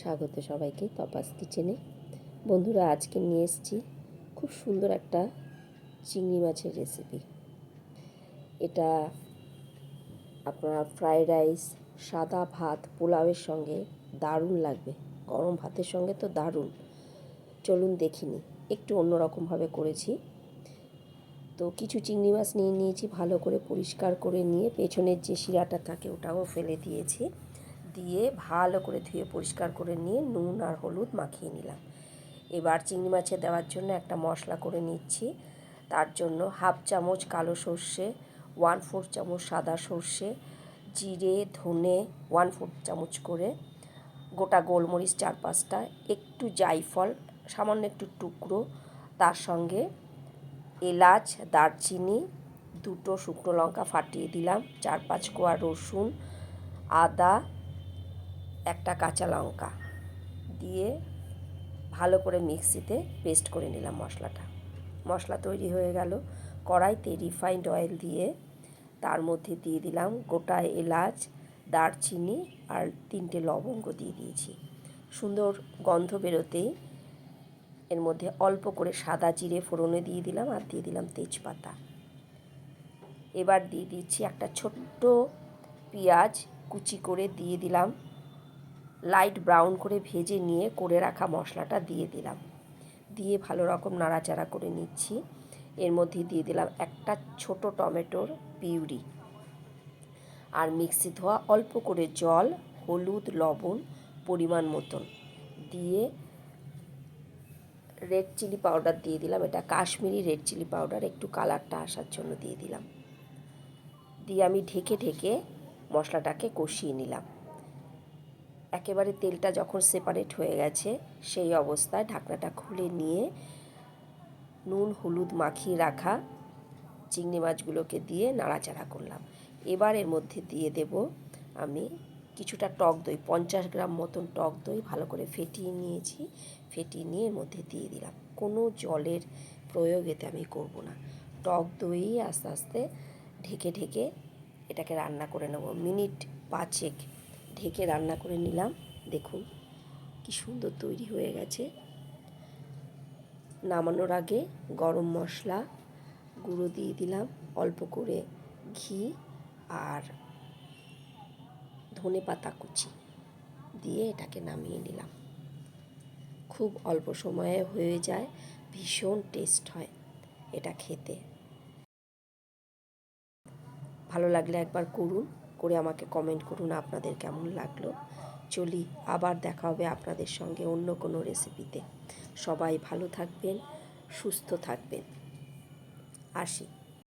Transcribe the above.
স্বাগত সবাইকে তপাস কিচেনে। বন্ধুরা, আজকে নিয়ে এসেছি খুব সুন্দর একটা চিংড়ি মাছের রেসিপি এটা আপনার ফ্রায়েড রাইস সাদা ভাত, পোলাওয়ের সঙ্গে দারুণ লাগবে। গরম ভাতের সঙ্গে তো দারুণ। চলুন দেখিনি একটু অন্যরকমভাবে করেছি। তো কিছু চিংড়ি মাছ নিয়ে নিয়েছি, ভালো করে পরিষ্কার করে নিয়ে পেছনের যে শিরাটা থাকে ওটাও ফেলে দিয়েছি। দিয়ে ভালো করে ধুয়ে পরিষ্কার করে নিয়ে নুন আর হলুদ মাখিয়ে নিলাম। এবার চিংড়ি মাছে দেওয়ার জন্য একটা মশলা করে নিচ্ছি। তার জন্য হাফ চামচ কালো সর্ষে ওয়ান ফোর চামচ সাদা সর্ষে, জিরে, ধনে ওয়ান ফোর চামচ করে গোটা গোলমরিচ চার পাঁচটা, একটু জাইফল সামান্য একটু টুকরো, তার সঙ্গে এলাচ, দারচিনি, দুটো শুকনো লঙ্কা ফাটিয়ে দিলাম, চার পাঁচ কোয়া রসুন, আদা একটা কাঁচা লঙ্কা দিয়ে ভালো করে মিক্সিতে পেস্ট করে নিলাম মশলাটা। মশলা তৈরি হয়ে গেল। কড়াইতে রিফাইন্ড অয়েল দিয়ে তার মধ্যে দিয়ে দিলাম গোটা এলাচ, দারচিনি আর তিনটে লবঙ্গ দিয়ে দিয়েছি। সুন্দর গন্ধ বেরোতেই এর মধ্যে অল্প করে সাদা জিরে ফোড়নে দিয়ে দিলাম আর দিয়ে দিলাম তেজপাতা। এবার দিয়ে দিচ্ছি একটা ছোট্ট পেঁয়াজ কুচি করে দিয়ে দিলাম। লাইট ব্রাউন করে ভেজে নিয়ে করে রাখা মশলাটা দিয়ে দিলাম। দিয়ে ভালো রকম নাড়াচাড়া করে নিচ্ছি। এর মধ্যে দিয়ে দিলাম একটা ছোট টমেটোর পিউরি। আর মিক্সি ধোয়া অল্প করে জল, হলুদ, লবণ পরিমাণ মতন। দিয়ে রেড চিলি পাউডার দিয়ে দিলাম। এটা কাশ্মীরি রেড চিলি পাউডার একটু কালারটা আসার জন্য দিয়ে দিলাম। দিয়ে আমি ঢেকে ঢেকে মশলাটাকে কষিয়ে নিলাম। একেবারে তেলটা যখন সেপারেট হয়ে গেছে, সেই অবস্থায় ঢাকনাটা খুলে নিয়ে নুন, হলুদ মাখিয়ে রাখা চিংড়ি মাছগুলোকে দিয়ে নাড়াচাড়া করলাম। এবার এর মধ্যে দিয়ে দেব আমি কিছুটা টক দই, পঞ্চাশ গ্রাম মতন টক দই ভালো করে ফেটিয়ে নিয়েছি, ফেটিয়ে নিয়ে এর মধ্যে দিয়ে দিলাম। কোনো জলের প্রয়োগ এতে আমি করব না। টক দই আস্তে আস্তে ঢেকে ঢেকে এটাকে রান্না করে নেব। মিনিট পাঁচেক ঢেকে রান্না করে নিলাম। দেখুন, কি সুন্দর তৈরি হয়ে গেছে। নামানোর আগে গরম মশলা গুঁড়ো দিয়ে দিলাম, অল্প করে ঘি আর ধনে পাতা কুচি দিয়ে এটাকে নামিয়ে নিলাম। খুব অল্প সময়ে হয়ে যায়, ভীষণ টেস্ট হয় এটা খেতে। ভালো লাগলে একবার করুন। করে আমাকে কমেন্ট করুন আপনাদের কেমন লাগল। চলি, আবার দেখা হবে আপনাদের সঙ্গে অন্য কোনো রেসিপিতে সবাই ভালো থাকবেন, সুস্থ থাকবেন। আসি।